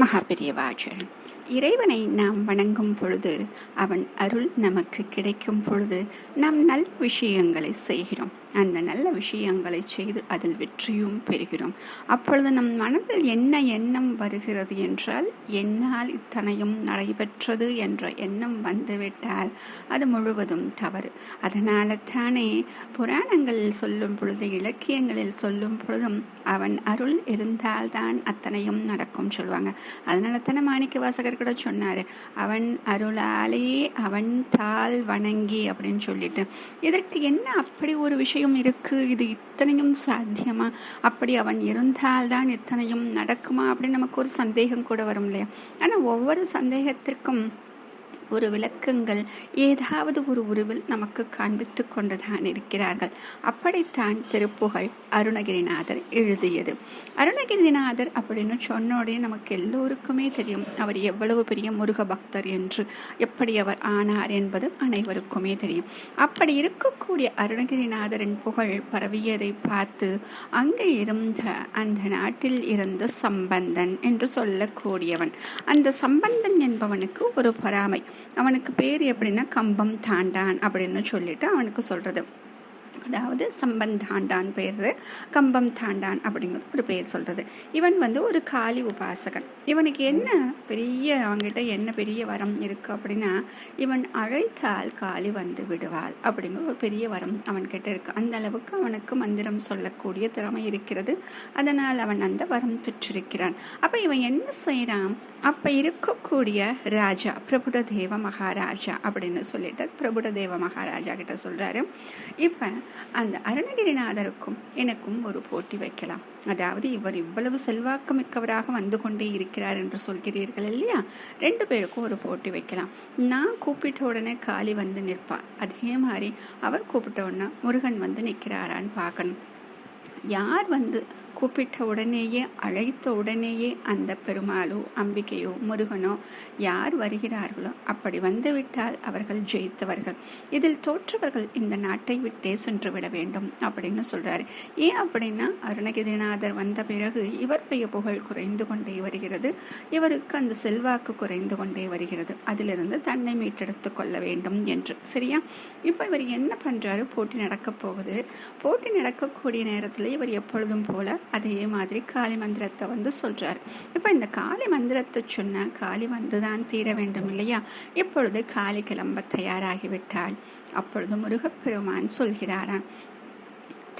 மகாபெரியவாச்சரன் இறைவனை நாம் வணங்கும் பொழுது அவன் அருள் நமக்கு கிடைக்கும் பொழுது நாம் நல் விஷயங்களை செய்கிறோம். அந்த நல்ல விஷயங்களை செய்து அதில் வெற்றியும் பெறுகிறோம். அப்பொழுது நம் மனதில் என்ன எண்ணம் வருகிறது என்றால் என்னால் இத்தனையும் நடைபெற்றது என்ற எண்ணம் வந்துவிட்டால் அது முழுவதும் தவறு. அதனால தானே புராணங்களில் சொல்லும் பொழுது இலக்கியங்களில் சொல்லும் பொழுதும் அவன் அருள் இருந்தால்தான் அத்தனையும் நடக்கும் சொல்லுவாங்க. அதனால தானே மாணிக்க வாசகர் கூட சொன்னார் அவன் அருளாலே அவன் தாள் வணங்கி அப்படின்னு சொல்லிட்டு. இதற்கு என்ன அப்படி ஒரு விஷயம் இருக்கு? இது இத்தனையும் சாத்தியமா? அப்படி அவன் இருந்தால்தான் இத்தனையும் நடக்குமா? அப்படின்னு நமக்கு ஒரு சந்தேகம் கூட வரும் இல்லையா? ஆனால் ஒவ்வொரு சந்தேகத்திற்கும் ஒரு விளக்கங்கள் ஏதாவது ஒரு உருவில் நமக்கு காண்பித்து கொண்டுதான் இருக்கிறார்கள். அப்படித்தான் திருப்புகழ் அருணகிரிநாதர் எழுதியது. அருணகிரிநாதர் அப்படின்னு சொன்ன உடனே நமக்கு எல்லோருக்குமே தெரியும். அவர் எவ்வளவு பெரிய முருக பக்தர் என்று எப்படி அவர் ஆனார் என்பது அனைவருக்குமே தெரியும். அப்படி இருக்கக்கூடிய அருணகிரிநாதரின் புகழ் பரவியதை பார்த்து அங்கே இருந்த அந்த நாட்டில் இருந்த சம்பந்தன் என்று சொல்லக்கூடியவன். அந்த சம்பந்தன் என்பவனுக்கு ஒரு பொறாமை அவனுக்கு பேர் எப்படின்னா கம்பம் தாண்டான் அப்படின்னு சொல்லிட்டு அவனுக்கு சொல்றது. அதாவது சம்பந்தாண்டான் பேர் கம்பம் தாண்டான் அப்படிங்கிற ஒரு பேர் சொல்கிறது இவன் வந்து ஒரு காளி உபாசகன். இவனுக்கு என்ன பெரிய அவங்ககிட்ட என்ன பெரிய வரம் இருக்கு அப்படின்னா இவன் அழைத்தால் காளி வந்து விடுவாள் அப்படிங்கிற ஒரு பெரிய வரம் அவன்கிட்ட இருக்குது இருக்கு. அந்த அளவுக்கு அவனுக்கு மந்திரம் சொல்லக்கூடிய திறமை இருக்கிறது. அதனால் அவன் அந்த வரம் பெற்றிருக்கிறான். அப்போ இவன் என்ன செய்கிறான் அப்போ இருக்கக்கூடிய ராஜா பிரபுட தேவ மகாராஜா அப்படின்னு சொல்லிட்டு பிரபுட தேவ மகாராஜா கிட்ட சொல்கிறாரு இப்போ அந்த அருணகிரிநாதருக்கும் எனக்கும் ஒரு போட்டி வைக்கலாம். அதாவது இவர் இவ்வளவு செல்வாக்கு மிக்கவராக வந்து கொண்டே இருக்கிறார் என்று சொல்கிறீர்கள் இல்லையா? ரெண்டு பேருக்கும் ஒரு போட்டி வைக்கலாம். நான் கூப்பிட்ட உடனே காளி வந்து நிற்பான். அதே மாதிரி அவர் கூப்பிட்ட உடனே முருகன் வந்து நிற்கிறாரான்னு பார்க்கணும். யார் வந்து கூப்பிட்ட உடனேயே அழைத்த உடனேயே அந்த பெருமாளோ அம்பிகையோ முருகனோ யார் வருகிறார்களோ அப்படி வந்துவிட்டால் அவர்கள் ஜெயித்தவர்கள். இதில் தோற்றவர்கள் இந்த நாட்டை விட்டே சென்று விட வேண்டும் அப்படின்னு சொல்றாரு. ஏன் அப்படின்னா அருணகிரிநாதர் வந்த பிறகு இவருடைய புகழ் குறைந்து கொண்டே வருகிறது. இவருக்கு அந்த செல்வாக்கு குறைந்து கொண்டே வருகிறது. அதிலிருந்து தன்னை மீட்டெடுத்து கொள்ள வேண்டும் என்று. சரியா? இப்ப இவர் என்ன பண்றாரு? போட்டி நடக்க போகுது. போட்டி நடக்கக்கூடிய நேரத்தில் இவர் எப்பொழுதும் போல அதே மாதிரி காளி மந்திரத்தை வந்து சொல்றாரு. இப்போ இந்த காளி மந்திரத்தை சொன்னால் காளி வந்துதான் தீர வேண்டும் இல்லையா? இப்பொழுது காளி கிளம்ப தயாராகிவிட்டாள். அப்பொழுது முருகப்பெருமான் சொல்கிறாராம்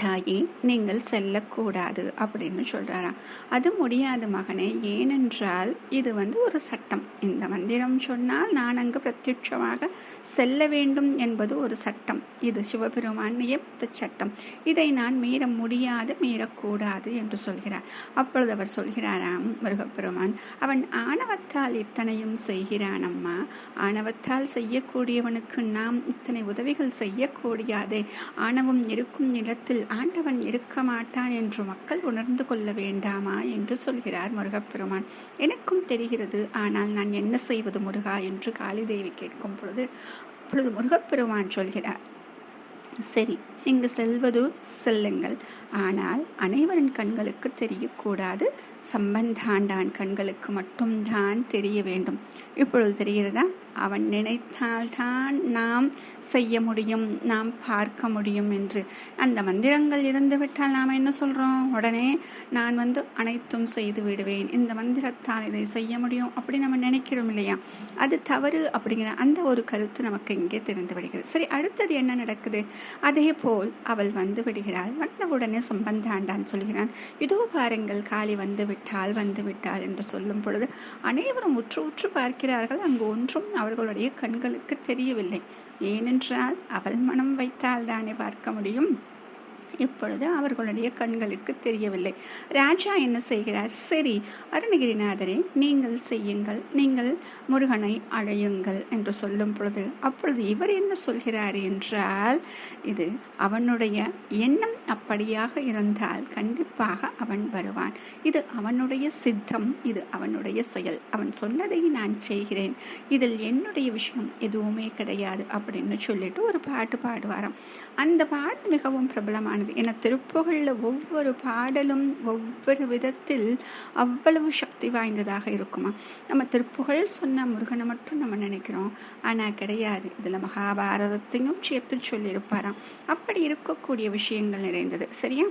தாயே நீங்கள் செல்லக்கூடாது அப்படின்னு சொல்கிறாராம் அது முடியாது மகனே ஏனென்றால் இது வந்து ஒரு சட்டம். இந்த மந்திரம் சொன்னால் நான் அங்கு பிரத்யட்சமாக செல்ல வேண்டும் என்பது ஒரு சட்டம். இது சிவபெருமான் நியமித்த சட்டம். இதை நான் மீற முடியாது மீறக்கூடாது என்று சொல்கிறார். அப்பொழுது அவர் சொல்கிறாராம் முருகப்பெருமான் அவன் ஆணவத்தால் இத்தனையும் செய்கிறான் அம்மா ஆணவத்தால் செய்யக்கூடியவனுக்கு நாம் இத்தனை உதவிகள் செய்யக்கூடியாதே. ஆணவம் இருக்கும் இடத்தில் ஆண்டவன் இருக்க மாட்டான் என்று மக்கள் உணர்ந்து கொள்ள வேண்டாமா என்று சொல்கிறார் முருகப்பெருமான். எனக்கும் தெரிகிறது ஆனால் நான் என்ன செய்வது முருகா என்று காளிதேவி கேட்கும் பொழுது அப்பொழுது முருகப்பெருமான் சொல்கிறார் சரி இங்கு செல்வது செல்லுங்கள். ஆனால் அனைவரின் கண்களுக்கு தெரியக்கூடாது சம்பந்தாண்டான் கண்களுக்கு மட்டும்தான் தெரிய வேண்டும். இப்பொழுது தெரிகிறதா? அவன் நினைத்தால்தான் நாம் செய்ய முடியும் நாம் பார்க்க முடியும் என்று. அந்த மந்திரங்கள் இருந்துவிட்டால் நாம் என்ன சொல்கிறோம் உடனே நான் வந்து அனைத்தும் செய்து விடுவேன். இந்த மந்திரத்தால் இதை செய்ய முடியும் அப்படி நம்ம நினைக்கிறோம் இல்லையா? அது தவறு அப்படிங்கிற அந்த ஒரு கருத்து நமக்கு இங்கே தெரிந்து விடுகிறது. சரி அடுத்தது என்ன நடக்குது? அதே போல் அவள் வந்து விடுகிறாள். வந்தவுடனே சம்பந்தாண்டான் சொல்கிறான் இதோ பாருங்கள் காளி வந்து விட்டால் வந்து விட்டால் என்று சொல்லும் பொழுது அனைவரும் உற்று உற்று பார்க்கிறார்கள். அங்கு ஒன்றும் அவர்களுடைய கண்களுக்கு தெரியவில்லை. ஏனென்றால் அவள் மனம் வைத்தால் தானே பார்க்க முடியும்? இப்பொழுது அவர்களுடைய கண்களுக்கு தெரியவில்லை. ராஜா என்ன செய்கிறார்? சரி அருணகிரிநாதரே நீங்கள் செய்யுங்கள். நீங்கள் முருகனை அழையுங்கள் என்று சொல்லும் பொழுது அப்பொழுது இவர் என்ன சொல்கிறார் என்றால் இது அவனுடைய எண்ணம் அப்படியாக இருந்தால் கண்டிப்பாக அவன் வருவான். இது அவனுடைய சித்தம் இது அவனுடைய செயல். அவன் சொன்னதை நான் செய்கிறேன். இதில் என்னுடைய விஷயம் எதுவுமே கிடையாது அப்படின்னு சொல்லிட்டு ஒரு பாட்டு பாடுவாராம். அந்த பாட்டு மிகவும் பிரபலமான சிறப்பானது என திருப்புகளில் ஒவ்வொரு பாடலும் ஒவ்வொரு விதத்தில் அவ்வளவு சக்தி வாய்ந்ததாக இருக்குமா? நம்ம திருப்புகழ் சொன்ன முருகனை மட்டும் நம்ம நினைக்கிறோம். ஆனால் கிடையாது. இதில் மகாபாரதத்தையும் சேர்த்து சொல்லியிருப்பாராம். அப்படி இருக்கக்கூடிய விஷயங்கள் நிறைந்தது. சரியா?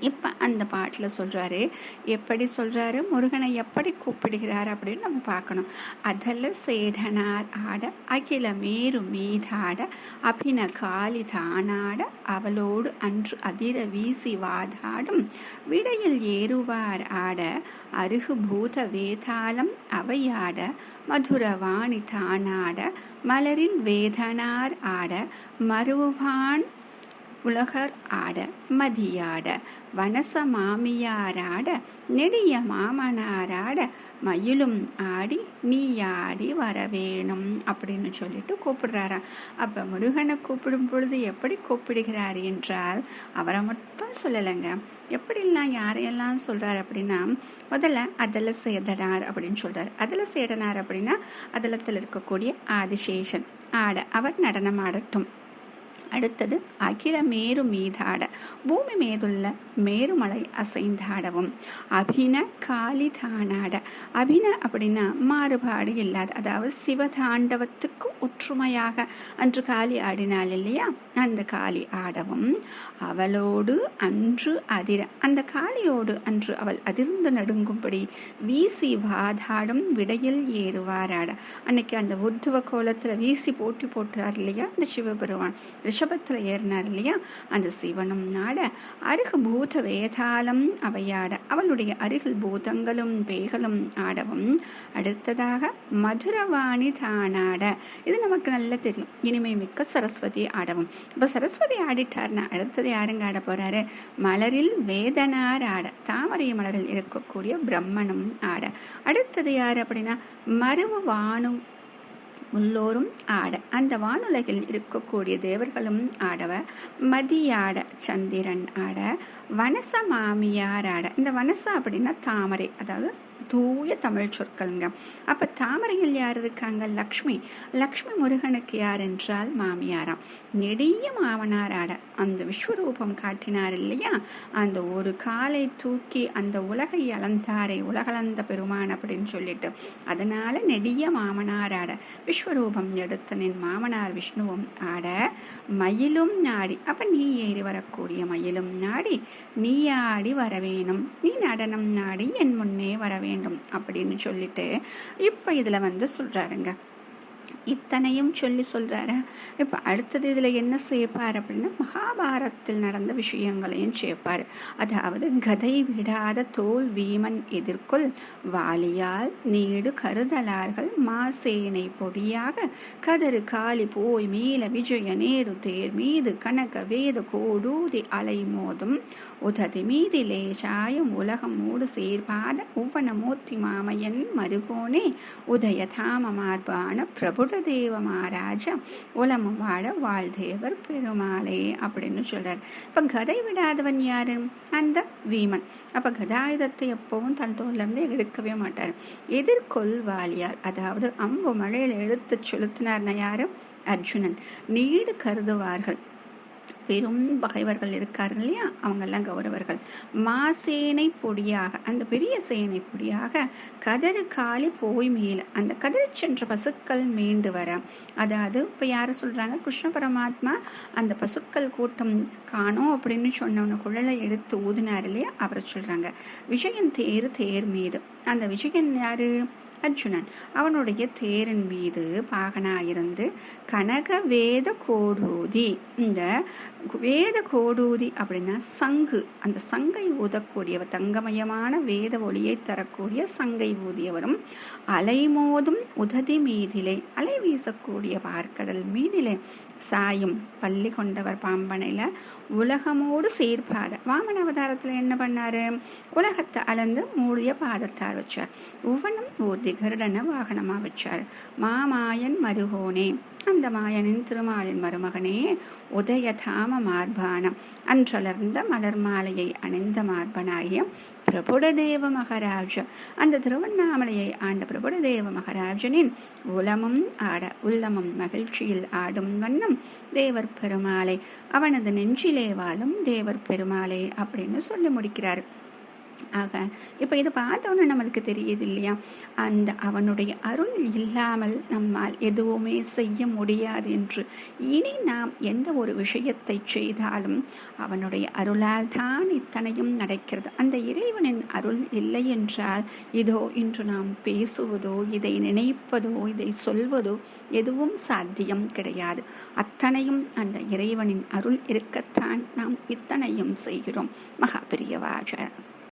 இப்போ அந்த பாட்டில் சொல்கிறாரு எப்படி சொல்கிறாரு முருகனை எப்படி கூப்பிடுகிறார் அப்படின்னு நம்ம பார்க்கணும். அதில் சேடனார் ஆட அகில மேரு மீதாட அபின காலி தானாட அவளோடு அன்று அதிர வீசி வாதாடும் விடையில் ஏறுவார் ஆட அருகு பூத வேதாளம் அவையாட மதுரவாணி தானாட மலரில் வேதனார் ஆட மருவான் உலகர் ஆட மதியாட வனச மாமியாராட நெடிய மாமனாராட மயிலும் ஆடி நீ ஆடி வரவேணும் அப்படின்னு சொல்லிட்டு கூப்பிடுறாராம். அப்போ முருகனை கூப்பிடும் பொழுது எப்படி கூப்பிடுகிறார் என்றால் அவரை மட்டும் சொல்லலைங்க. எப்படிலாம் யாரையெல்லாம் சொல்கிறார் அப்படின்னா முதல்ல அதில் சேதனார் அப்படின்னு சொல்கிறார் அதில் சேடனார் அப்படின்னா அதலத்தில் இருக்கக்கூடிய ஆதிசேஷன். ஆட அவர் நடனம் ஆடட்டும். அடுத்தது அகில மேரு மீதாட பூமி மீதுள்ள மேருமலை அசைந்தாடவும். அபின காளிதானாட அபின அப்படின்னா மாறுபாடு இல்லாத அதாவது சிவதாண்டவத்துக்கு ஒற்றுமையாக அன்று காளி ஆடினாள் இல்லையா? அந்த காளி ஆடவும் அவளோடு அன்று அதிர அந்த காளியோடு அன்று அவள் அதிர்ந்து நடுங்கும்படி வீசி வாதாடும் விடையில் ஏறுவாராட. அன்னைக்கு அந்த உத்துவ கோலத்தில் வீசி போட்டி போட்டார் இல்லையா? அந்த சிவபெருமான். ரிஷபத்தில் ஏறினார் இல்லையா? அந்த சிவனும் நாட அருகு பூத வேதாளம் அவையாட. அவளுடைய அருகில் பூதங்களும் பேய்களும் ஆடவும் அடுத்ததாக மதுரவாணி தானாட. இது நமக்கு நல்லா தெரியும். இனிமை மிக்க சரஸ்வதி ஆடவும். இப்போ சரஸ்வதி ஆடிட்டார்னா அடுத்தது யாருங்க ஆட போகிறாரு மலரில் வேதனார் ஆட தாமரை மலரில் இருக்கக்கூடிய பிரம்மனும் ஆட. அடுத்தது யார் அப்படின்னா மருவு வானு உள்ளோரும் ஆட. அந்த வானுலகில் இருக்கக்கூடிய தேவர்களும் ஆடவ மதியாட சந்திரன் ஆட வனச மாமியார் ஆட. இந்த வனச அப்படின்னா தாமரை அதாவது தூய தமிழ் சொற்களுங்க. அப்போ தாமரையில் யார் இருக்காங்க? லக்ஷ்மி. லக்ஷ்மி முருகனுக்கு யார் என்றால் மாமியாராம். நெடிய மாமனாராட அந்த விஸ்வரூபம் காட்டினார் இல்லையா? அந்த ஒரு காலை தூக்கி அந்த உலகை அளந்தாரே உலகளந்த பெருமான் அப்படின்னு சொல்லிட்டு. அதனால நெடிய மாமனாராட விஸ்வரூபம் எடுத்த நின் மாமனார் விஷ்ணுவும் ஆட மயிலும் நாடி. அப்ப நீ ஏறி வரக்கூடிய மயிலும் நாடி. நீ ஆடி வரவேணும் நீ நடனம் நாடி என் முன்னே வரவேணும் வேண்டும் அப்படின்னு சொல்லிட்டு இப்போ இதில் வந்து சொல்கிறாருங்க இத்தனையும் சொல்லி சொல்கிறாரு இப்போ அடுத்தது இதில் என்ன சேர்ப்பார் அப்படின்னா மகாபாரத்தில் நடந்த விஷயங்களையும் சேர்ப்பார் அதாவது கதை விடாத தோல் வீமன் எதிர்கொள் வாலியால் நீடு கருதலார்கள் மாசேனை பொடியாக கதறு காலி போய் மீள விஜய நேரு தேர் மீது கனக வேத கோடூதி அலை மோதும் உததி மீதிலே சாயும் உலகம் மூடு சேர்பாத உவனமூர்த்தி மாமையன் மருகோனே உதய தாம மார்பான பிரபுட தேவ மகாராஜா உலமம் வாழ வாழ்தேவர் பெருமாளே அப்படின்னு சொல்கிறார் இப்போ கதை விடாதவன் யாரு? அந்த வீமன். அப்போ கதாயுதத்தை எப்பவும் தன் தோல்லேருந்து எடுக்கவே மாட்டார். எதிர்கொள்வாளியால் அதாவது அம்பு மழையில் எழுத்து செலுத்தினார்னா யாரும் அர்ஜுனன். நீடு கருதுவார்கள். பெரும் பகைவர்கள் இருக்கார்கள் இல்லையா? அவங்கெல்லாம் கௌரவர்கள். மாசேனை பொடியாக அந்த பெரிய சேனை பொடியாக கதறு காலி போய் மேல அந்த கதறி சென்ற பசுக்கள் மீண்டு வர. அதாவது இப்போ யார் சொல்கிறாங்க கிருஷ்ண பரமாத்மா அந்த பசுக்கள் கூட்டம் காணோம் அப்படின்னு சொன்னவன குழலை எடுத்து ஊதினார் இல்லையா? அவரை சொல்கிறாங்க விஜயன் தேர் தேர் மீது. அந்த விஜயன் யாரு? அர்ஜுனன் அவனுடைய தேரின் மீது பாகனாயிருந்து கனக வேத கோடூதி. இந்த வேத கோடூதி அப்படின்னா சங்கு. அந்த சங்கை ஊதக்கூடியவர் தங்கமயமான வேத ஒளியை தரக்கூடிய சங்கை ஊதியவரும் அலைமோதும் உததி மீதிலே அலை வீசக்கூடிய பார்க்கடல் மீதிலே சாயும் பள்ளி கொண்டவர் பாம்பனையில உலகமோடு சேர்ப்பாத வாமன அவதாரத்தில் என்ன பண்ணாரு? உலகத்தை அளந்து மூடிய பாதத்தார் வச்சார். ஒவ்வொன்றும் ஊர்தி திகருடன வாகனமாக வச்சார் மாமாயன் மருகோனே அந்த மாயனின் திருமாலின் மருமகனே உதயதாம மார்பானம். அன்றலர்ந்த மலர் மாலையை அணிந்த மார்பனாகிய பிரபுடதேவ மகாராஜ. அந்த திருவண்ணாமலையை ஆண்ட பிரபுடதேவ மகாராஜனின் உலமும் ஆட உள்ளமும் மகிழ்ச்சியில் ஆடும் வண்ணம் தேவர் பெருமாளை அவனது நெஞ்சிலே வாழும் தேவர் பெருமாளை அப்படின்னு சொல்லி முடிக்கிறார். ஆக இப்போ இதை பார்த்தோன்னே நம்மளுக்கு தெரியுது இல்லையா? அந்த அவனுடைய அருள் இல்லாமல் நம்மால் எதுவுமே செய்ய முடியாது என்று. இனி நாம் எந்த ஒரு விஷயத்தை செய்தாலும் அவனுடைய அருளால் தான் இத்தனையும் நடக்கிறது. அந்த இறைவனின் அருள் இல்லை என்றால் இதோ இன்று நாம் பேசுவதோ இதை நினைப்பதோ இதை சொல்வதோ எதுவும் சாத்தியம் கிடையாது. அத்தனையும் அந்த இறைவனின் அருள் இருக்கத்தான் நாம் இத்தனையும் செய்கிறோம். மகாபிரியவாஜ